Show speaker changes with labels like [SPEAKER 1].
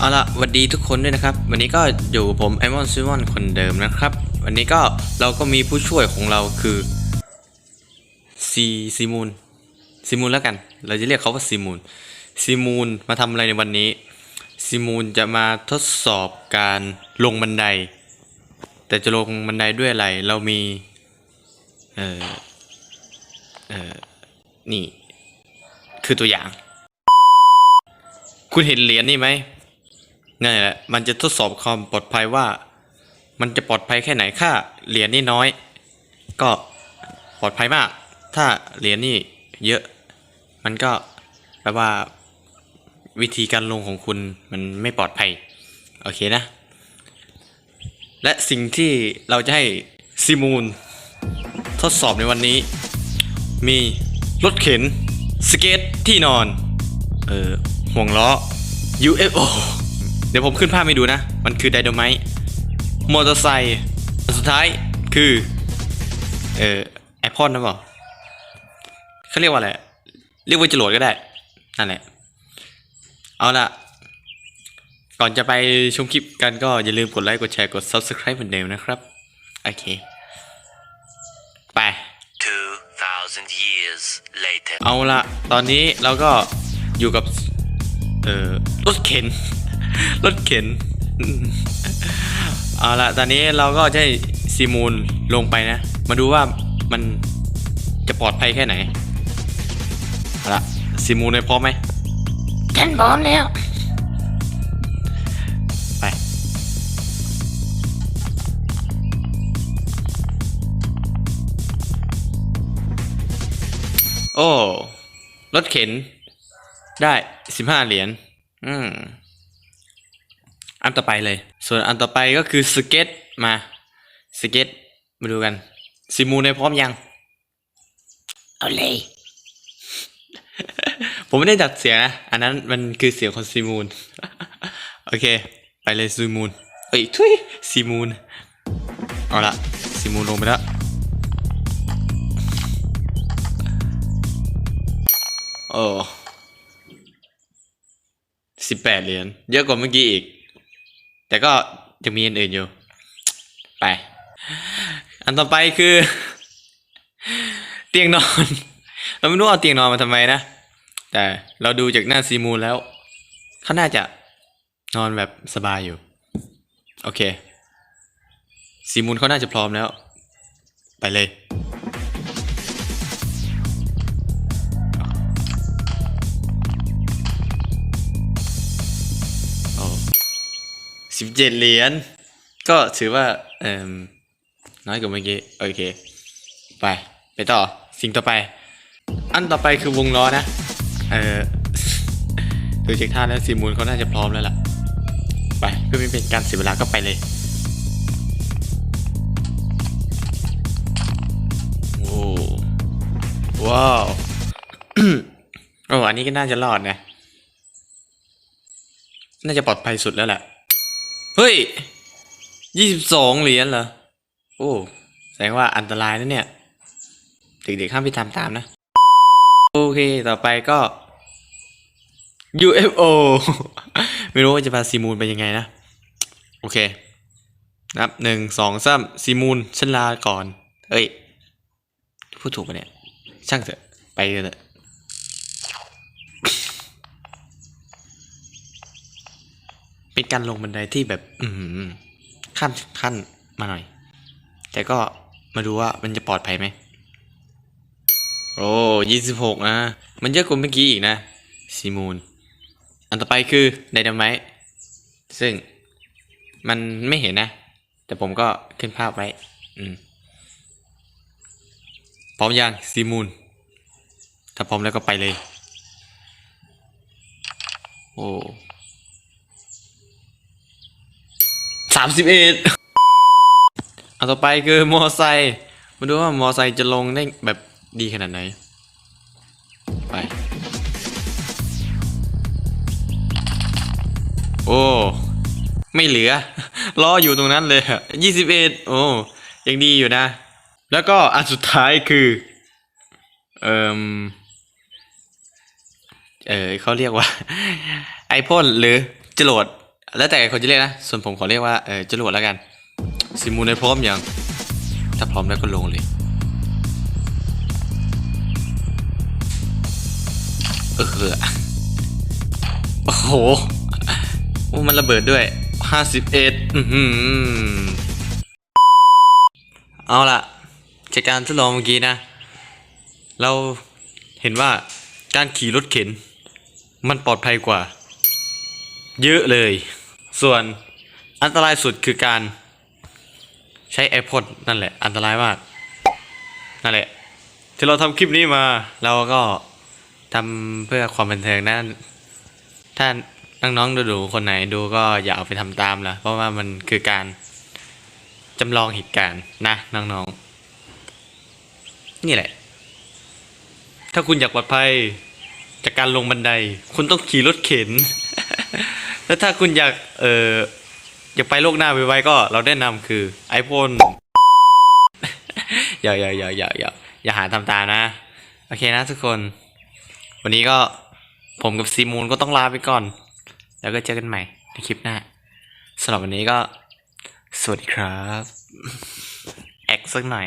[SPEAKER 1] เอาละสวัสดีทุกคนด้วยนะครับ วันนี้ก็อยู่กับผมไอมอนซิมอนคนเดิมนะครับ วันนี้ก็เราก็มีผู้ช่วยของเราคือซีซีมูนซีมูนแล้วกัน เราจะเรียกเขาว่าซีมูนซีมูนมาทำอะไรในวันนี้ซีมูนจะมาทดสอบการลงบันได แต่จะลงบันไดด้วยอะไร เรามีเออเออนี่ คือตัวอย่าง คุณเห็นเหรียญนี่ไหม นั่นแหละ มันจะทดสอบความปลอดภัยว่า มันจะปลอดภัยแค่ไหนค่าเหรียญนี่น้อย ก็ปลอดภัยมาก ถ้าเหรียญนี่เยอะ มันก็แปลว่าวิธีการลงของคุณมันไม่ปลอดภัย โอเคนะ และสิ่งที่เราจะให้ซิมูนทดสอบในวันนี้ มีรถเข็น สเก็ตที่นอน เออห่วงล้อ UFO เดี๋ยวผมขึ้นภาพให้ดูนะ มันคือไดโดไมต์มอเตอร์ไซค์อันสุดท้ายคือ เออไอพอดนะบอกเขาเรียกว่าอะไร เรียกว่าจรวดก็ได้ นั่นแหละ เอาล่ะก่อนจะไปชมคลิปกันก็อย่าลืมกดไลค์กดแชร์กด Subscribe เหมือนเดิมนะครับ โอเค ไป
[SPEAKER 2] 2,000 years later.
[SPEAKER 1] เอาละตอนนี้เราก็อยู่กับ เอ่อรถเข็น รถเข็นเอาละตอนนี้เราก็จะให้ซีมูนลงไปนะ มาดูว่ามันจะปลอดภัยแค่ไหนเอาละซีมูนเลยพร้อมไหม
[SPEAKER 3] ฉันพร้อมแล้ว
[SPEAKER 1] ไป โอ้ รถเข็น ได้สิบห้าเหรียญ อืม อันต่อไปเลย ส่วนอันต่อไปก็คือสเก็ตมาสเก็ตมาดูกันซิมูในพร้อมยัง
[SPEAKER 3] เอาเลย
[SPEAKER 1] ผมไม่ได้ดัดเสียงนะ อันนั้นมันคือเสียงของซีมูน โอเค ไปเลยซีมูนเอ้ยทุยซีมูน เอาละซีมูนลงไปแล้ว โอ้สิบแปดเหรียญ เยอะกว่าเมื่อกี้อีก แต่ก็ยังมีอันอื่นอยู่ ไป อันต่อไปคือ เตียงนอน เราไม่รู้เอาเตียงนอนมาทำไมนะ แต่เราดูจากหน้าซีมูนแล้ว เขาน่าจะนอนแบบสบายอยู่ โอเคซีมูนเขาน่าจะพร้อมแล้ว ไปเลย สิบเจ็ดเหรียญก็ถือว่าเอ่มน้อยกว่าเมื่อกี้โอเค ไป ไปต่อสิ่งต่อไป อันต่อไปคือวงล้อนะ เออดูเช็คท่าแล้วซีมูนเขาน่าจะพร้อมแล้วล่ะ ไปเพื่อไม่เป็นการเสียเวลาก็ไปเลยโอ้ว้าวโอ้อันนี้ก็น่าจะรอดนะ น่าจะปลอดภัยสุดแล้วแหละ เฮ้ยยี่สิบสองเหรียญเหรอ โอ้ แสดงว่าอันตรายนะเนี่ย เด็กๆห้ามไปทำตามนะ โอเค ต่อไปก็ UFO ไม่รู้ว่าจะพาซีมูนไปยังไงนะ โอเค นับหนึ่งสองสามซีมูนฉันลาก่อน เอ้ย พูดถูกปะเนี่ย ช่างเถอะ ไปเถอะ เป็นการลงบันไดที่แบบ อือหือข้ามขั้นมาหน่อย แต่ก็มาดูว่ามันจะปลอดภัยไหม โอ้ยี่สิบหกนะ มันเยอะกว่าเมื่อกี้อีกนะซีมูน อันต่อไปคือไดนาไมต์ซึ่งมันไม่เห็นนะ แต่ผมก็ขึ้นภาพไว้ อืมพร้อมยังซีมูน ถ้าพร้อมแล้วก็ไปเลย โอ้ สามสิบเอ็ดเอันต่อไปคือมอไซค์มาดูว่ามอไซค์จะลงได้แบบดีขนาดไหน ไป โอ้ ไม่เหลือรออยู่ตรงนั้นเลยยี่สิบเอ็ดโอ้ยังดีอยู่นะ แล้วก็อันสุดท้ายคือ เอ่มเออเขาเรียกว่า ไอพ่นหรือจรวด แล้วแต่คนจะเรียกนะ ส่วนผมขอเรียกว่าเออจรวดแล้วกันซิมูนในพร้อมอยัง ถ้าพร้อมแล้วก็ลงเลย เออโอ้โห มันระเบิดด้วยห้าสิบเอ็ดอืเอาล่ะ จากการทดลองเมื่อกี้นะ เราเห็นว่าการขี่รถเข็น มันปลอดภัยกว่า เยอะเลย ส่วนอันตรายสุดคือการใช้ AirPod นั่นแหละ อันตรายมาก นั่นแหละ ที่เราทำคลิปนี้มา เราก็ทำเพื่อความบันเทิงนะถ้าน้องๆดูๆคนไหนดูก็อย่าเอาไปทำตามละเพราะว่ามันคือการจำลองเหตุการณ์นะน้องๆ นี่แหละ ถ้าคุณอยากปลอดภัยจากการลงบันได คุณต้องขี่รถเข็น แล้วถ้าคุณอยากเอออยากไปโลกหน้าไวๆก็เราแนะนำคือ iPhone อย่าอย่าอย่าอย่าอย่าอย่าหาทำตามนะ โอเคนะทุกคน วันนี้ก็ผมกับซีมูนก็ต้องลาไปก่อน แล้วก็เจอกันใหม่ในคลิปหน้าสำหรับวันนี้ก็ สวัสดีครับ แอคสักหน่อย